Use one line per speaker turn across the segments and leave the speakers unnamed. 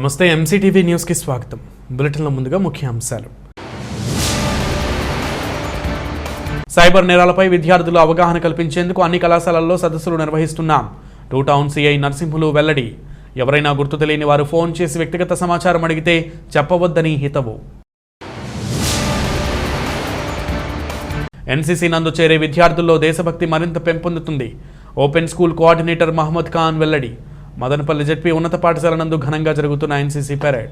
నమస్తే ఎంసీటీవీ న్యూస్కి స్వాగతం. బులెటిన్లో ముందుగా ముఖ్య అంశాలు సైబర్ నేరాలపై విద్యార్థులు అవగాహన కల్పించేందుకు అన్ని కళాశాలల్లో సదస్సులు నిర్వహిస్తున్నాం టూ టౌన్ సిఐ నర్సింహులు వెల్లడి. ఎవరైనా గుర్తు తెలియని వారు ఫోన్ చేసి వ్యక్తిగత సమాచారం అడిగితే చెప్పవద్దని హితవు. ఎన్సీసీ నందు చేరే విద్యార్థుల్లో దేశభక్తి మరింత పెంపొందుతుంది. Open school coordinator Mohammed Khan వెల్లడి. మదనపల్లి జెడ్పీ ఉన్నత పాఠశాల నందు ఘనంగా జరుగుతున్న ఎన్సీసీ పెరేడ్.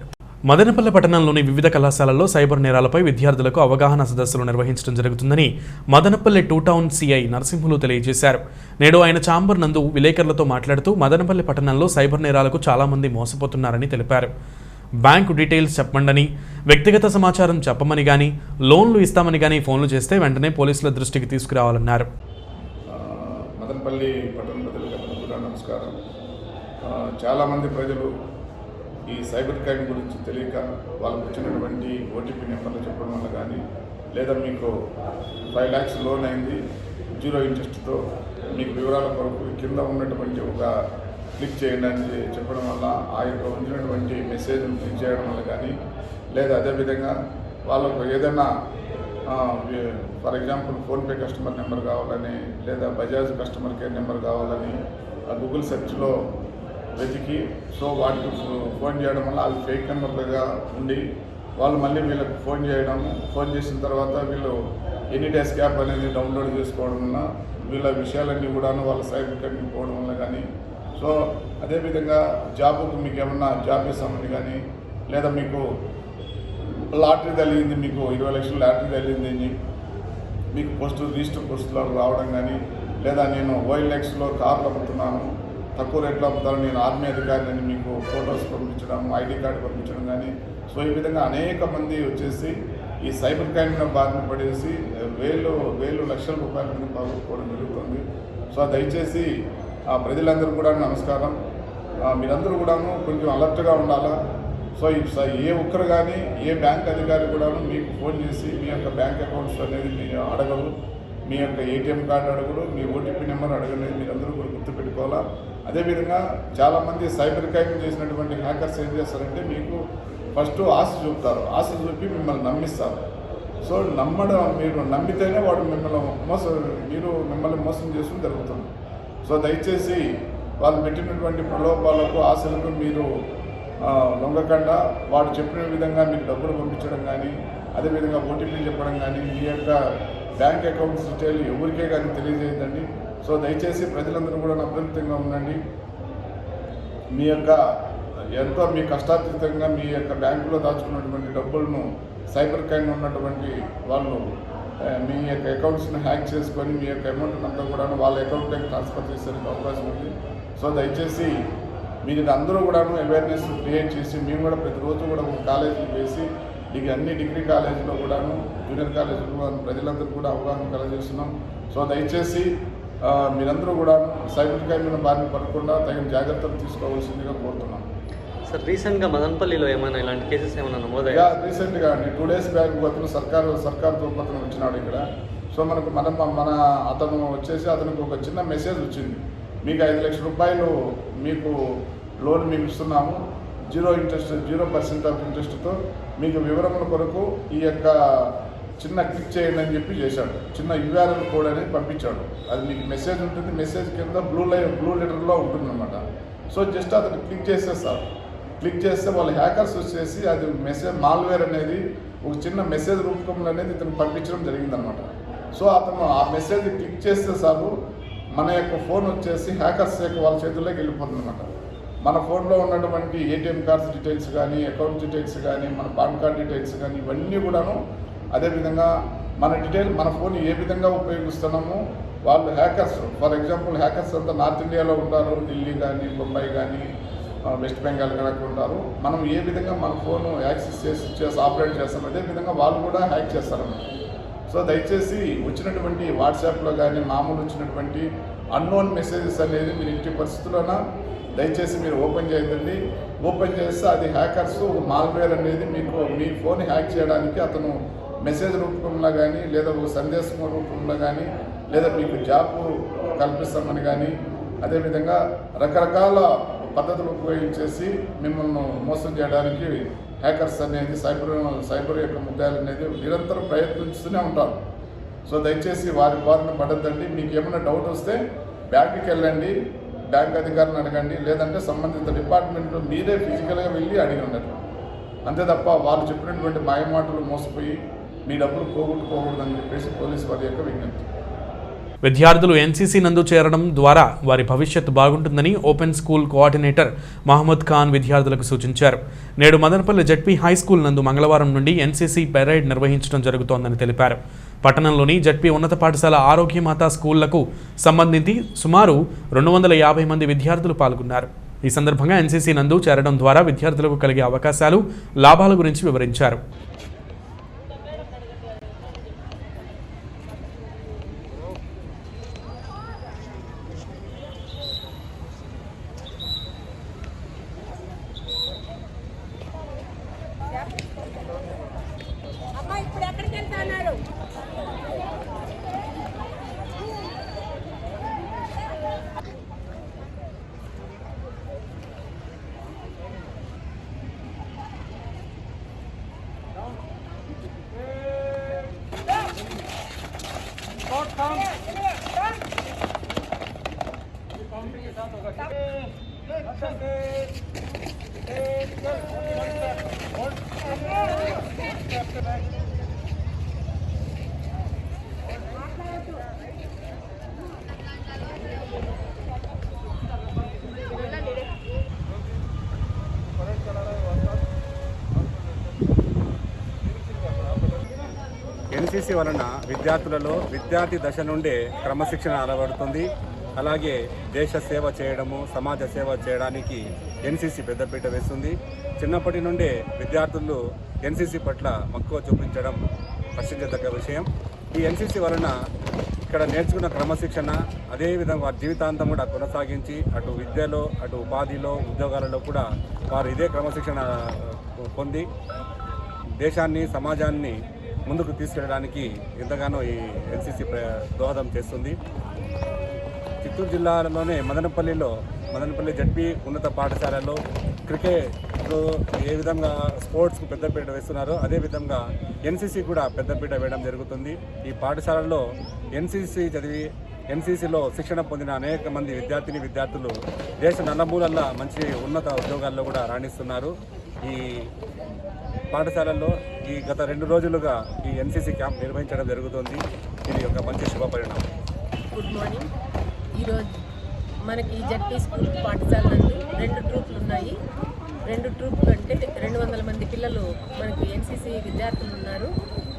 మదనపల్లి పట్టణంలోని వివిధ కళాశాలల్లో సైబర్ నేరాలపై విద్యార్థులకు అవగాహన సదస్సులు నిర్వహించడం జరుగుతుందని Madanapalle two town CI Narasimhulu తెలియజేశారు. నేడు ఆయన చాంబర్ నందు విలేకరులతో మాట్లాడుతూ మదనపల్లి పట్టణంలో సైబర్ నేరాలకు చాలామంది మోసపోతున్నారని తెలిపారు. బ్యాంకు డీటెయిల్స్ చెప్పమండని వ్యక్తిగత సమాచారం చెప్పమని కానీ లోన్లు ఇస్తామని కానీ ఫోన్లు చేస్తే వెంటనే పోలీసుల దృష్టికి తీసుకురావాలన్నారు.
మదనపల్లి పట్టణ ప్రజలకు నమస్కారం. చాలామంది ప్రజలు ఈ సైబర్ క్రైమ్ గురించి తెలియక వాళ్ళకు వచ్చినటువంటి ఓటీపీ నెంబర్లు చెప్పడం వల్ల కానీ లేదా మీకు ఫైవ్ ల్యాక్స్ లోన్ అయింది జీరో ఇంట్రెస్ట్తో మీకు వివరాల కొరకు కింద ఉన్నటువంటి ఒక క్లిక్ చేయడానికి చెప్పడం వల్ల ఆ యొక్క ఉంచినటువంటి మెసేజ్ క్లిక్ చేయడం వల్ల కానీ లేదా అదేవిధంగా వాళ్ళకు ఏదైనా for example PhonePe customer number కావాలని లేదా బజాజ్ కస్టమర్ కేర్ నెంబర్ కావాలని ఆ గూగుల్ సెర్చ్లో వెతికి సో వాటికి ఫోన్ చేయడం వల్ల అవి ఫేక్ నెంబర్లుగా ఉండి వాళ్ళు మళ్ళీ వీళ్ళకి ఫోన్ చేయడం ఫోన్ చేసిన తర్వాత వీళ్ళు ఎనీ డేస్ యాప్ అనేది డౌన్లోడ్ చేసుకోవడం వల్ల వీళ్ళ విషయాలన్నీ కూడా వాళ్ళ సైబర్ క్రైమ్కి పోవడం వల్ల కానీ సో అదేవిధంగా జాబ్కు మీకు ఏమన్నా జాబ్ ఇస్తామని కానీ లేదా మీకు లాటరీ తగిలింది మీకు ఇరవై లక్షలు లాటరీ తగిలింది అని మీకు పోస్టు రిజిస్టర్ పోస్టులో రావడం కానీ లేదా నేను ఓఎల్ఎక్స్లో కార్లు అమ్ముతున్నాను తక్కువ రేట్లో అమ్ముతాను నేను ఆర్మీ అధికారిని మీకు ఫోటోస్ పంపించడం ఐడి కార్డు పంపించడం కానీ సో ఈ విధంగా అనేక మంది వచ్చేసి ఈ సైబర్ క్రైమ్ బారిన పడేసి వేలు వేలు లక్షల రూపాయల మీద పాల్గొట్టుకోవడం జరుగుతుంది. సో దయచేసి ఆ ప్రజలందరూ కూడా నమస్కారం. మీరందరూ కూడాను కొంచెం అలర్ట్గా ఉండాలా? సో స- ఏ ఒక్కరు కానీ ఏ బ్యాంక్ అధికారి కూడాను మీకు ఫోన్ చేసి మీ యొక్క బ్యాంక్ అకౌంట్స్ అనేది మీ అడగరు. మీ యొక్క ఏటీఎం కార్డు అడగరు మీ ఓటీపీ నెంబర్ అడగలేదు మీరందరూ కూడా గుర్తుపెట్టుకోవాలా? అదేవిధంగా చాలామంది సైబర్ క్రైమ్ చేసినటువంటి హ్యాకర్స్ ఏం చేస్తారంటే మీకు ఫస్ట్ ఆశ చూపుతారు. ఆశ చూపి మిమ్మల్ని నమ్మిస్తారు. సో నమ్మడం మీరు నమ్మితేనే వాడు మిమ్మల్ని మోసం మీరు మిమ్మల్ని మోసం చేసుకుని జరుగుతుంది సో దయచేసి వాళ్ళు పెట్టినటువంటి ప్రలోభాలకు ఆశలకు మీరు లొంగకుండా వాడు చెప్పిన విధంగా మీకు డబ్బులు పంపించడం కానీ అదేవిధంగా ఓటీపీ చెప్పడం కానీ మీ యొక్క బ్యాంక్ అకౌంట్స్ డీటెయిల్ ఎవరికే కానీ తెలియజేయదండి సో దయచేసి ప్రజలందరూ కూడా అప్రమత్తంగా ఉండండి. మీ యొక్క ఎంతో మీ కష్టాతీతంగా మీ యొక్క బ్యాంకులో దాచుకున్నటువంటి డబ్బులను సైబర్ క్రైమ్ ఉన్నటువంటి వాళ్ళు మీ యొక్క అకౌంట్స్ని హ్యాక్ చేసుకొని మీ యొక్క అమౌంట్ అంతా కూడా వాళ్ళ అకౌంట్లోకి ట్రాన్స్ఫర్ చేసేందుకు అవకాశం ఉంది. సో దయచేసి మీరు అందరూ కూడాను అవేర్నెస్ క్రియేట్ చేసి మేము కూడా ప్రతిరోజు కూడా ఒక కాలేజీకి వేసి డిగ్రీ అన్ని డిగ్రీ కాలేజీలో కూడాను జూనియర్ కాలేజీలో ప్రజలందరూ కూడా అవగాహన కలగజేస్తున్నాం. సో దయచేసి మీరందరూ కూడా సైబర్ క్రైమ్ బారిన పడకుండా తగిన జాగ్రత్తలు తీసుకోవాల్సిందిగా కోరుతున్నాం.
సార్ రీసెంట్గా మదనపల్లిలో ఏమైనా ఇలాంటి కేసెస్ ఏమైనా నమోదయ్యా
రీసెంట్గా అండి. టూ డేస్ బ్యాక్ అతను సర్కారు సర్కారు దుర్పతనం వచ్చినాడు ఇక్కడ. సో మనకు మన మన అతను వచ్చేసి అతనికి ఒక చిన్న మెసేజ్ వచ్చింది. మీకు ఐదు లక్షల రూపాయలు మీకు లోన్ మేము ఇస్తున్నాము. Zero interest zero percent of ఇంట్రెస్ట్తో మీకు వివరముల కొరకు ఈ యొక్క చిన్న క్లిక్ చేయండి అని చెప్పి చేశాడు. చిన్న యూఆర్ఎల్ కోడ్ అనేది పంపించాడు. అది మీకు మెసేజ్ ఉంటుంది. మెసేజ్ కింద బ్లూ లై బ్లూ లెటర్లో ఉంటుందన్నమాట. సో జస్ట్ అతను క్లిక్ చేసేస్తారు క్లిక్ చేస్తే వాళ్ళ హ్యాకర్స్ వచ్చేసి అది మెసేజ్ మాల్వేర్ అనేది ఒక చిన్న మెసేజ్ రూపంలో అనేది ఇతను పంపించడం జరిగిందనమాట సో అతను ఆ మెసేజ్ క్లిక్ చేస్తే సారు మన యొక్క ఫోన్ వచ్చేసి హ్యాకర్స్ యొక్క వాళ్ళ చేతుల్లోకి వెళ్ళిపోతుందన్నమాట. మన ఫోన్లో ఉన్నటువంటి ఏటీఎం కార్డ్స్ డీటెయిల్స్ కానీ అకౌంట్ డీటెయిల్స్ కానీ మన పాన్ కార్డ్ డీటెయిల్స్ కానీ ఇవన్నీ కూడాను అదేవిధంగా మన డీటెయిల్ మన ఫోన్ ఏ విధంగా ఉపయోగిస్తున్నామో వాళ్ళు హ్యాకర్స్. ఫర్ ఎగ్జాంపుల్ హ్యాకర్స్ అంతా నార్త్ ఇండియాలో ఉంటారు. ఢిల్లీ కానీ బొంబాయి కానీ వెస్ట్ బెంగాల్ కనుక ఉంటారు. మనం ఏ విధంగా మన ఫోన్ యాక్సెస్ చేసి చేసి ఆపరేట్ చేస్తాం అదే విధంగా వాళ్ళు కూడా హ్యాక్ చేస్తారన్నమాట. సో దయచేసి వచ్చినటువంటి వాట్సాప్లో కానీ మామూలు వచ్చినటువంటి అన్నోన్ మెసేజెస్ అనేది మీరు ఇంటి పరిస్థితుల్లోన దయచేసి మీరు ఓపెన్ చేయదండి ఓపెన్ చేస్తే అది హ్యాకర్స్ మాల్వేర్ అనేది మీకు మీ ఫోన్ హ్యాక్ చేయడానికి అతను మెసేజ్ రూపంలో కానీ లేదా ఒక సందేశం రూపంలో కానీ లేదా మీకు జాబ్ కల్పిస్తామని కానీ అదేవిధంగా రకరకాల పద్ధతులు ఉపయోగించేసి మిమ్మల్ని మోసం చేయడానికి హ్యాకర్స్ అనేది సైబర్ సైబర్ యొక్క ముద్దాలు అనేది నిరంతరం ప్రయత్నిస్తూనే ఉంటారు. సో దయచేసి వారి బారిన పడద్దండి. మీకు ఏమైనా డౌట్ వస్తే బ్యాంకుకి వెళ్ళండి బ్యాంక్ అధికారిని అడగండి లేదంటే సంబంధిత డిపార్ట్మెంట్లో మీరే ఫిజికల్గా వెళ్ళి అడిగి ఉండండి. అంతే తప్ప వాళ్ళు చెప్పినటువంటి మాయమాటలు మోసపోయి మీ డబ్బులు పోగొట్టుకోకూడదని చెప్పేసి పోలీసు వారి యొక్క విజ్ఞప్తి.
విద్యార్థులు ఎన్సీసీ నందు చేరడం ద్వారా వారి భవిష్యత్తు బాగుంటుందని open school coordinator Mohammed Khan విద్యార్థులకు సూచించారు. నేడు మదనపల్లి జడ్పీ హై స్కూల్ నందు మంగళవారం నుండి ఎన్సీసీ పెరైడ్ నిర్వహించడం జరుగుతోందని తెలిపారు. పట్టణంలోని జడ్పీ ఉన్నత పాఠశాల ఆరోగ్యమాత స్కూళ్ళకు సంబంధించి సుమారు రెండు వందల యాభై మంది విద్యార్థులు పాల్గొన్నారు. ఈ సందర్భంగా ఎన్సీసీ నందు చేరడం ద్వారా విద్యార్థులకు కలిగే అవకాశాలు లాభాల గురించి వివరించారు.
ఎన్సీసీ వలన విద్యార్థులలో విద్యార్థి దశ నుండే క్రమశిక్షణ అలవడుతుంది. అలాగే దేశ సేవ చేయడము సమాజ సేవ చేయడానికి ఎన్సీసీ పెద్దపీట వేస్తుంది. చిన్నప్పటి నుండే విద్యార్థులు ఎన్సీసీ పట్ల మక్కువ చూపించడం హర్షించదగ్గ విషయం. ఈ ఎన్సీసీ వలన ఇక్కడ నేర్చుకున్న క్రమశిక్షణ అదేవిధంగా వారి జీవితాంతం కూడా కొనసాగించి అటు విద్యలో అటు ఉపాధిలో ఉద్యోగాలలో కూడా వారు ఇదే క్రమశిక్షణ పొంది దేశాన్ని సమాజాన్ని ముందుకు తీసుకెళ్ళడానికి ఎంతగానో ఈ ఎన్సీసీ దోహదం చేస్తుంది. చిత్తూరు జిల్లాలోనే మదనపల్లిలో మదనపల్లి జడ్పీ ఉన్నత పాఠశాలలో క్రికెట్లో ఏ విధంగా స్పోర్ట్స్కు పెద్దపీట వేస్తున్నారో అదేవిధంగా ఎన్సీసీ కూడా పెద్దపీట వేయడం జరుగుతుంది. ఈ పాఠశాలలో ఎన్సీసీ చదివి ఎన్సీసీలో శిక్షణ పొందిన అనేక మంది విద్యార్థిని విద్యార్థులు దేశ నల్లమూలల్లో మంచి ఉన్నత ఉద్యోగాల్లో కూడా రాణిస్తున్నారు. ఈ పాఠశాలల్లో ఈ గత రెండు రోజులుగా ఈ ఎన్సీసీ క్యాంప్ నిర్వహించడం జరుగుతుంది. ఇది ఒక మంచి శుభ పరిణామం
గుడ్ మార్నింగ్ ఈరోజు మనకి జడ్పీ స్కూల్ పాఠశాల నందు రెండు ట్రూప్లు ఉన్నాయి. రెండు ట్రూప్ కంటే రెండు వందల మంది పిల్లలు మనకి ఎన్సీసీ విద్యార్థులు ఉన్నారు.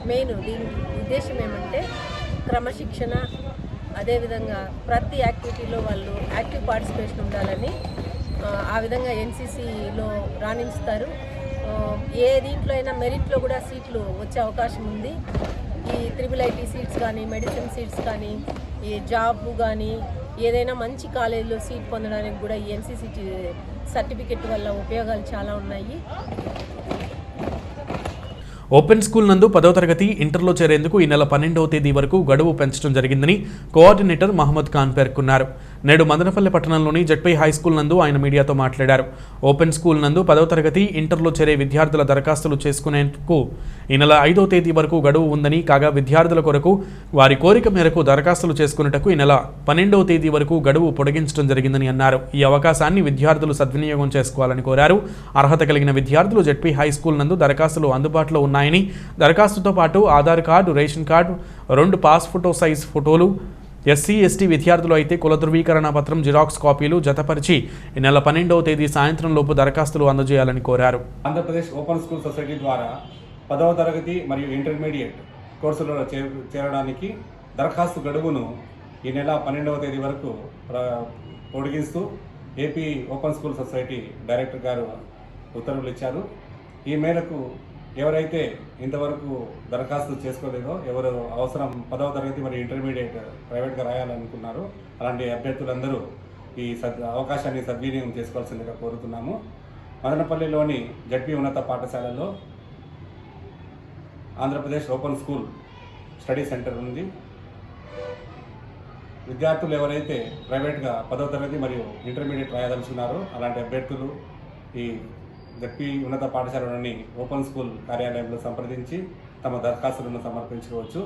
మెయిన్ దీని ఉద్దేశం ఏమంటే క్రమశిక్షణ అదేవిధంగా ప్రతి యాక్టివిటీలో వాళ్ళు యాక్టివ్ పార్టిసిపేషన్ ఉండాలని ఆ, విధంగా ఎన్సీసీలో రాణిస్తారు ఏ దీంట్లో అయినా మెరిట్లో కూడా సీట్లు వచ్చే అవకాశం ఉంది. ఈ త్రిబుల్ ఐటీ సీట్స్ కానీ మెడిసిన్ సీట్స్ కానీ ఈ జాబ్ కానీ ఏదైనా మంచి కాలేజీలో సీట్ పొందడానికి కూడా ఈ ఎన్సీసీ సర్టిఫికెట్ వల్ల ఉపయోగాలు చాలా ఉన్నాయి.
ఓపెన్ స్కూల్ నందు పదవ తరగతి ఇంటర్లో చేరేందుకు ఈ నెల పన్నెండవ తేదీ వరకు గడువు పెంచడం జరిగిందని కోఆర్డినేటర్ మహమ్మద్ ఖాన్ పేర్కొన్నారు. నేడు మదనపల్లి పట్టణంలోని జడ్పై హై స్కూల్ నందు ఆయన మీడియాతో మాట్లాడారు. ఓపెన్ స్కూల్ నందు పదవ తరగతి ఇంటర్లో చేరే విద్యార్థుల దరఖాస్తులు చేసుకునేందుకు ఈ నెల ఐదో తేదీ వరకు గడువు ఉందని కాగా విద్యార్థుల కొరకు వారి కోరిక మేరకు దరఖాస్తులు చేసుకునేటకు ఈ నెల పన్నెండవ తేదీ వరకు గడువు పొడిగించడం జరిగిందని అన్నారు. ఈ అవకాశాన్ని విద్యార్థులు సద్వినియోగం చేసుకోవాలని కోరారు. అర్హత కలిగిన విద్యార్థులు జడ్పీ హై స్కూల్ నందు దరఖాస్తులు అందుబాటులో ఉన్నాయని దరఖాస్తుతో పాటు ఆధార్ కార్డు రేషన్ కార్డు రెండు పాస్ ఫోటో సైజ్ ఫోటోలు ఎస్సీ ఎస్టీ విద్యార్థులు అయితే కుల ధృవీకరణ పత్రం జిరాక్స్ కాపీలు జతపరిచి ఈ నెల పన్నెండవ తేదీ సాయంత్రం లోపు దరఖాస్తులు అందజేయాలని కోరారు.
ఆంధ్రప్రదేశ్ ఓపెన్ స్కూల్ సొసైటీ ద్వారా పదవ తరగతి మరియు ఇంటర్మీడియట్ కోర్సులలో చే చేరడానికి దరఖాస్తు గడువును ఈ నెల పన్నెండవ తేదీ వరకు పొడిగిస్తూ AP open school society director గారు ఉత్తర్వులు ఇచ్చారు. ఈ మేరకు ఎవరైతే ఇంతవరకు దరఖాస్తు చేసుకోలేదో ఎవరు అవసరం పదవ తరగతి మరియు ఇంటర్మీడియట్ ప్రైవేట్గా రాయాలనుకున్నారో అలాంటి అభ్యర్థులందరూ ఈ సద్ అవకాశాన్ని సద్వినియోగం చేసుకోవాల్సిందిగా కోరుతున్నాము. మదనపల్లిలోని జడ్పీ ఉన్నత పాఠశాలలో Andhra Pradesh open school study centre ఉంది. విద్యార్థులు ఎవరైతే ప్రైవేట్గా పదవ తరగతి మరియు ఇంటర్మీడియట్ రాయదలుచున్నారో అలాంటి అభ్యర్థులు ఈ జడ్పీ ఉన్నత పాఠశాలలోని ఓపెన్ స్కూల్ కార్యాలయంలో సంప్రదించి తమ దరఖాస్తులను సమర్పించుకోవచ్చు.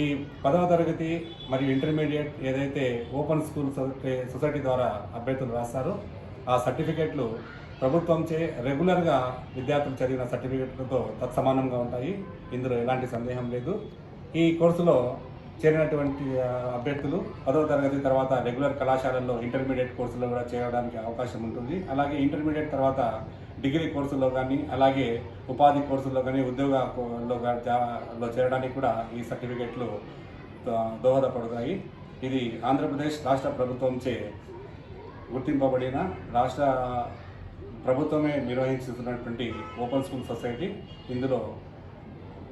ఈ పదవ తరగతి మరియు ఇంటర్మీడియట్ ఏదైతే ఓపెన్ స్కూల్ సొసైటీ సొసైటీ ద్వారా అభ్యర్థులు రాస్తారో ఆ సర్టిఫికేట్లు ప్రభుత్వంచే రెగ్యులర్గా విద్యార్థులు చదివిన సర్టిఫికేట్లతో తత్సమానంగా ఉంటాయి. ఇందులో ఎలాంటి సందేహం లేదు. ఈ కోర్సులో చేరినటువంటి అభ్యర్థులు పదవ తరగతి తర్వాత రెగ్యులర్ కళాశాలల్లో ఇంటర్మీడియట్ కోర్సులో కూడా చేరడానికి అవకాశం ఉంటుంది. అలాగే ఇంటర్మీడియట్ తర్వాత డిగ్రీ కోర్సుల్లో కానీ అలాగే ఉపాధి కోర్సుల్లో కానీ ఉద్యోగంలో లో చేరడానికి కూడా ఈ సర్టిఫికెట్లు దో- దోహదపడతాయి. ఇది ఆంధ్రప్రదేశ్ రాష్ట్ర ప్రభుత్వంచే గుర్తింపబడిన రాష్ట్ర ప్రభుత్వమే నిర్వహించుతున్నటువంటి ఓపెన్ స్కూల్ సొసైటీ ఇందులో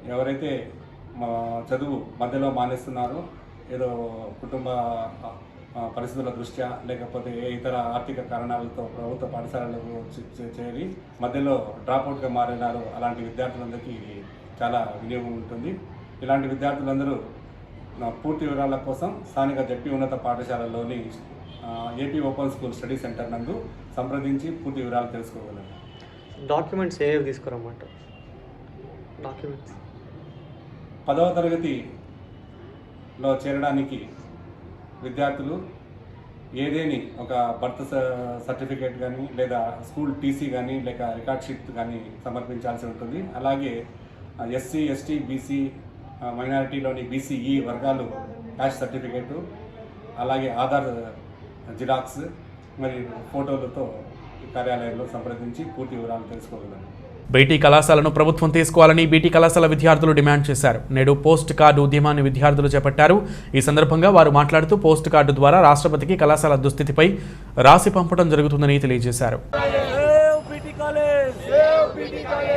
ఎవరైతే చదువు మధ్యలో మానేస్తున్నారు. ఏదో కుటుంబ పరిస్థితుల దృష్ట్యా లేకపోతే ఏ ఇతర ఆర్థిక కారణాలతో ప్రభుత్వ పాఠశాలలకు చే- చేరి మధ్యలో డ్రాప్అవుట్గా మారినారు. అలాంటి విద్యార్థులందరికీ చాలా వినియోగం ఉంటుంది. ఇలాంటి విద్యార్థులందరూ పూర్తి వివరాల కోసం స్థానిక జడ్పీ ఉన్నత పాఠశాలలోని AP open school study centre నందు సంప్రదించి పూర్తి వివరాలు తెలుసుకోగలరు.
డాక్యుమెంట్స్ ఏవి తీసుకురమ్మంటారు? డాక్యుమెంట్స్.
పదవ తరగతిలో చేరడానికి విద్యార్థులు ఏదేని ఒక బర్త్ స- సర్టిఫికేట్ కానీ లేదా స్కూల్ టీసీ కానీ లేక రికార్డ్ షీట్ కానీ సమర్పించాల్సి ఉంటుంది. అలాగే ఎస్సీ ఎస్టీ బీసీ మైనారిటీలోని బీసీఈ వర్గాలు క్యాష్ సర్టిఫికేటు అలాగే ఆధార్ జిరాక్స్ మరి ఫోటోలతో కార్యాలయంలో సంప్రదించి పూర్తి వివరాలు తెలుసుకోగలను
బీటీ కళాశాలను ప్రభుత్వం తీసుకోవాలని బీటీ కళాశాల విద్యార్థులు డిమాండ్ చేశారు. నేడు పోస్ట్ కార్డు ఉద్యమాన్ని విద్యార్థులు చేపట్టారు. ఈ సందర్భంగా వారు మాట్లాడుతూ పోస్ట్ కార్డు ద్వారా రాష్ట్రపతికి కళాశాల దుస్థితిపై రాసి పంపడం జరుగుతుందని తెలియజేశారు.
సేవ్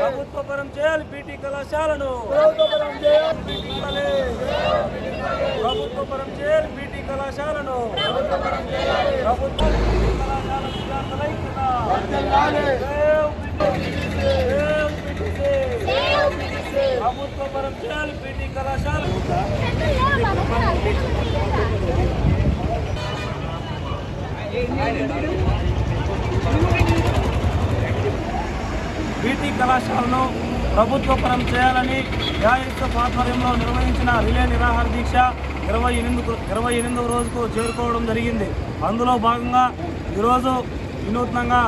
ప్రభుత్వ పరం చేయాలి పీటీ కళాశాలను ప్రభుత్వ పరం చేయాలి పీటీ కళాశాలను ప్రభుత్వ కళాశాల విద్యార్థుల ఐక్యత. Save PT. Save PTC. ప్రచారం చేయాలి పీటీ కళాశాల. పీటీ కళాశాలను ప్రభుత్వ పరం చేయాలని న్యాయస్థ ఆధ్వర్యంలో నిర్వహించిన రిలే నిరాహార దీక్ష ఇరవై ఎనిమిది ఇరవై ఎనిమిదవ రోజుకు చేరుకోవడం జరిగింది. అందులో భాగంగా ఈరోజు వినూత్నంగా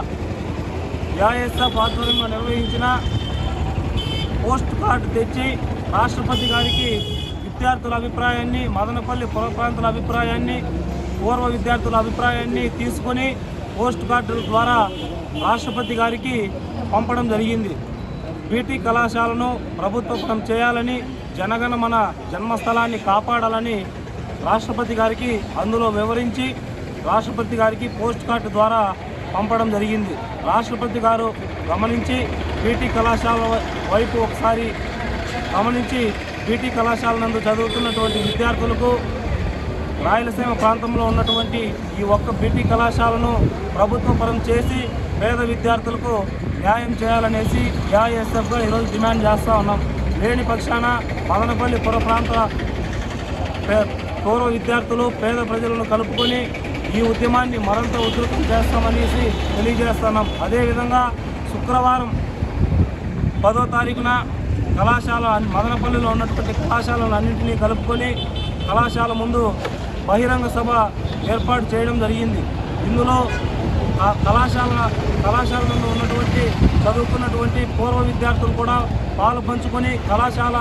న్యాయస్థ ఆధ్వర్యంలో నిర్వహించిన పోస్ట్ కార్డు తెచ్చి రాష్ట్రపతి గారికి విద్యార్థుల అభిప్రాయాన్ని మదనపల్లి పొల ప్రాంతాల అభిప్రాయాన్ని పూర్వ విద్యార్థుల అభిప్రాయాన్ని తీసుకొని పోస్ట్ కార్డు ద్వారా రాష్ట్రపతి గారికి పంపడం జరిగింది. బీటీ కళాశాలను ప్రభుత్వం చేయాలని జనగణ మన జన్మస్థలాన్ని కాపాడాలని రాష్ట్రపతి గారికి అందులో వివరించి రాష్ట్రపతి గారికి పోస్ట్ కార్డు ద్వారా పంపడం జరిగింది. రాష్ట్రపతి గారు గమనించి బీటీ కళాశాల వైపు ఒకసారి గమనించి బీటీ కళాశాల నందు చదువుతున్నటువంటి విద్యార్థులకు రాయలసీమ ప్రాంతంలో ఉన్నటువంటి ఈ ఒక్క బీటీ కళాశాలను ప్రభుత్వపరం చేసి పేద విద్యార్థులకు న్యాయం చేయాలనేసి ఏఐఎస్ఎఫ్గా ఈరోజు డిమాండ్ చేస్తూ ఉన్నాం. లేని పక్షాన మదనపల్లి పుర ప్రాంత పే- పూర్వ విద్యార్థులు పేద ప్రజలను కలుపుకొని ఈ ఉద్యమాన్ని మరింత ఉధృతం చేస్తామనేసి తెలియజేస్తున్నాం. అదేవిధంగా శుక్రవారం పదో తారీఖున కళాశాల మదనపల్లిలో ఉన్నటువంటి కళాశాలలు అన్నింటినీ కలుపుకొని కళాశాల ముందు బహిరంగ సభ ఏర్పాటు చేయడం జరిగింది. ఇందులో ఆ కళాశాల కళాశాల ఉన్నటువంటి చదువుకున్నటువంటి పూర్వ విద్యార్థులు కూడా పాలు పంచుకొని కళాశాల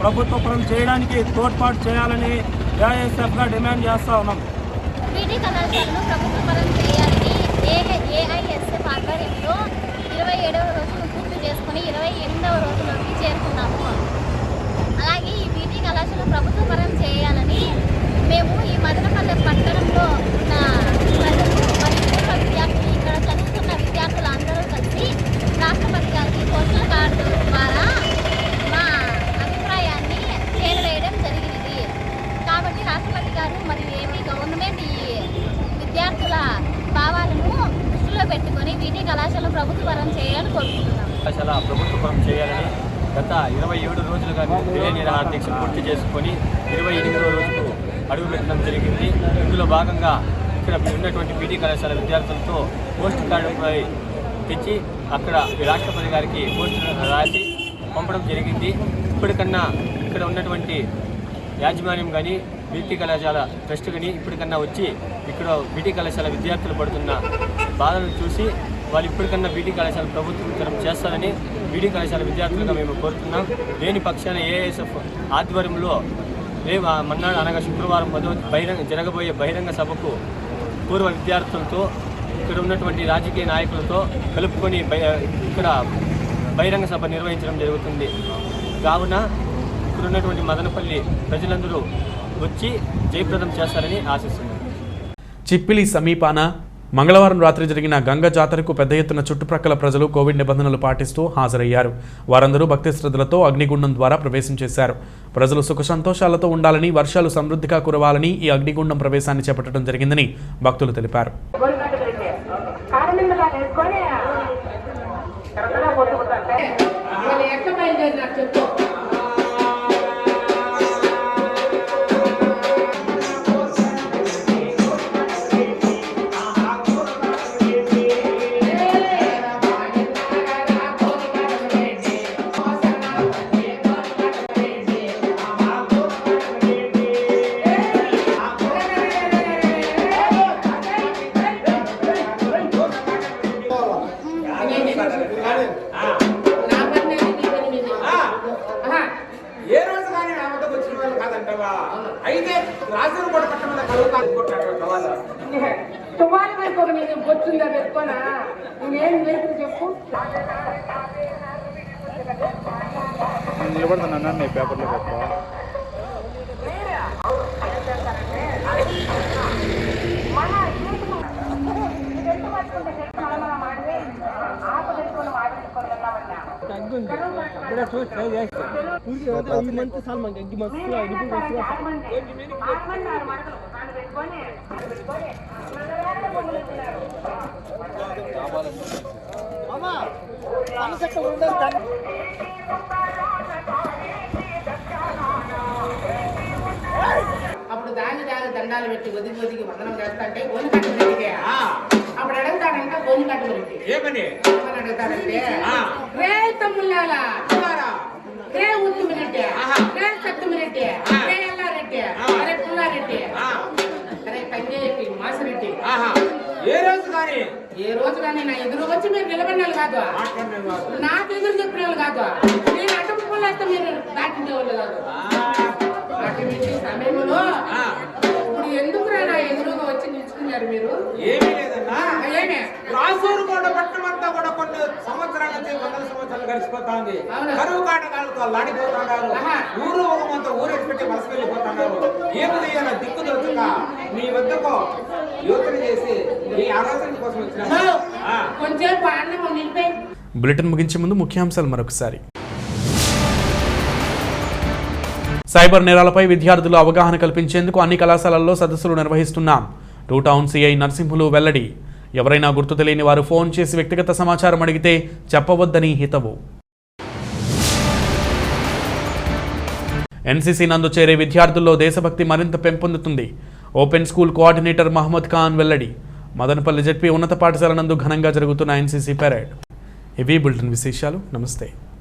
ప్రభుత్వపరం చేయడానికి తోడ్పాటు చేయాలని ఏఎస్ఎఫ్గా డిమాండ్ చేస్తూ ఉన్నాం.
బీటీ కళాశాలను ప్రభుత్వ పరం చేయాలని ఏ ఏఐఎస్ఎఫ్ ఆధ్వర్యంలో ఇరవై ఏడవ రోజును పూర్తి చేసుకుని ఇరవై ఎనిమిదవ రోజులోకి చేరుకున్నాము. అలాగే ఈ బీటీ కళాశాల ప్రభుత్వ పరం చేయాలని మేము ఈ మదనపల్లె పట్టణంలో ఉన్న ప్రజలు మరియు పూర్వ విద్యార్థులు ఇక్కడ చదువుతున్న విద్యార్థులు అందరూ కలిసి రాష్ట్రపతి గారికి పోస్టల్ కార్డు ద్వారా మా అభిప్రాయాన్ని చేరవేయడం జరిగినది కాబట్టి రాష్ట్రపతి గారు మరియు ఏపీ గవర్నమెంట్ ఈ విద్యార్థుల భావాలను దృష్టిలో పెట్టుకొని వీటి కళాశాల ప్రభుత్వపరం చేయాలని కోరుకుంటున్నాం.
కళాశాల ప్రభుత్వపరం చేయాలని గత ఇరవై ఏడు రోజులుగా మేము రిలే దీక్ష పూర్తి చేసుకొని ఇరవై ఎనిమిదో రోజుకు అడుగుపెట్టడం జరిగింది. ఇందులో భాగంగా ఇక్కడ ఉన్నటువంటి పీటీ కళాశాల విద్యార్థులతో పోస్ట్ కార్డుపై తెచ్చి అక్కడ రాష్ట్రపతి గారికి పోస్ట్ రాసి పంపడం జరిగింది. ఇప్పటికన్నా ఇక్కడ ఉన్నటువంటి యాజమాన్యం కానీ బీటీ కళాశాల ట్రస్ట్ ఇప్పటికన్నా వచ్చి ఇక్కడ బీటీ కళాశాల విద్యార్థులు పడుతున్న బాధలను చూసి వాళ్ళు ఇప్పటికన్నా బీటీ కళాశాల ప్రభుత్వం చేస్తారని బీటీ కళాశాల విద్యార్థులుగా మేము కోరుతున్నాం. లేని పక్షాన ఏఎస్ఎఫ్ ఆధ్వర్యంలో రేపు మన్నాడు అనగా శుక్రవారం పదో బహిరంగ జరగబోయే బహిరంగ సభకు పూర్వ విద్యార్థులతో ఇక్కడ ఉన్నటువంటి రాజకీయ నాయకులతో కలుపుకొని ఇక్కడ బహిరంగ సభ నిర్వహించడం జరుగుతుంది. కావున ఇక్కడ ఉన్నటువంటి మదనపల్లి ప్రజలందరూ వచ్చి జయప్రదం చేస్తారని ఆశిస్తున్నాను
చిప్పిలి సమీపాన మంగళవారం రాత్రి జరిగిన గంగ జాతరకు పెద్ద ఎత్తున చుట్టుప్రక్కల ప్రజలు కోవిడ్ నిబంధనలు పాటిస్తూ హాజరయ్యారు. వారందరూ భక్తి శ్రద్ధలతో అగ్నిగుండం ద్వారా ప్రవేశం చేశారు. ప్రజలు సుఖ సంతోషాలతో ఉండాలని వర్షాలు సమృద్ధిగా కురవాలని ఈ అగ్నిగుండం ప్రవేశాన్ని చేపట్టడం జరిగిందని భక్తులు తెలిపారు.
పెట్టుకోక నీకు బొచ్చుందా పెట్టుకోనా నేనేం నేర్పు చెప్పు
నిలబడుతున్నాను పేపర్లో పెట్టా
అప్పుడు దాని దాని దండాలు పెట్టి ఒదిగి ఒదిగి వందనం చేస్తా అంటే గోని కట్టు పెరిగే అప్పుడు అడుగుతాడంటే గోని కట్టు పెరిగి
ఏమని?
అడుగుతాడంటే రే తమ్ముళ్ళాల రే ఉత్తుమిరెడ్డి రే సత్తుమిరెడ్డి రే అరే పుల్లారెడ్డి. అరే కంజరెడ్డి మాసిరెడ్డి.
ఆహా. ఏ రోజు కానీ?
ఏ రోజు కానీ నా ఎదురు వచ్చి మీరు నిలబడిన కాదు. నాకు ఎదురు చెప్పిన వాళ్ళు కాదు. నేను అడ్డం పుల్లేస్తే మీరు దాటించే వాళ్ళు కాదు సమయంలో ఎందుకు నా ఎదురుగా వచ్చి నిల్చుకున్నారు మీరు?
ఏమీ లేదన్నా.
ఏమే?
రాసూరు కూడా పట్టణం అంతా కూడా కొన్ని సంవత్సరాల నుంచి వందల సంవత్సరాలు గడిచిపోతాంది.
అవునా?
కరువు కాటకాలతో లాడిపోతున్నారు. ఊరు ఊరమంతా ఊరెట్టి పెట్టి వలస వెళ్ళిపోతున్నారు. ఏమి చేయాలో దిక్కు దొరకక మీ వద్దకు యోచన చేసి మీ ఆలోచన కోసం వచ్చిన
కొంచెంసేపు అన్నం నిలిపోయి
బులెటిన్ ముగించే ముందు ముఖ్యాంశాలు మరొకసారి. సైబర్ నేరాలపై విద్యార్థులు అవగాహన కల్పించేందుకు అన్ని కళాశాలల్లో సదస్సులు నిర్వహిస్తున్నాం. టూ టౌన్ సిఐ నరసింహులు వెల్లడి. ఎవరైనా గుర్తు తెలియని వారు ఫోన్ చేసి వ్యక్తిగత సమాచారం అడిగితే చెప్పవద్దని హితవు. ఎన్సీసీ నందు చేరే విద్యార్థుల్లో దేశభక్తి మరింత పెంపొందుతుంది. Open school coordinator Mohammed Khan వెల్లడి. మదనపల్లి జెడ్పీ ఉన్నత పాఠశాల నందు ఘనంగా జరుగుతున్న ఎన్సీసీ పెరేడ్. ఇవి బులెటిన్ విశేషాలు. నమస్తే.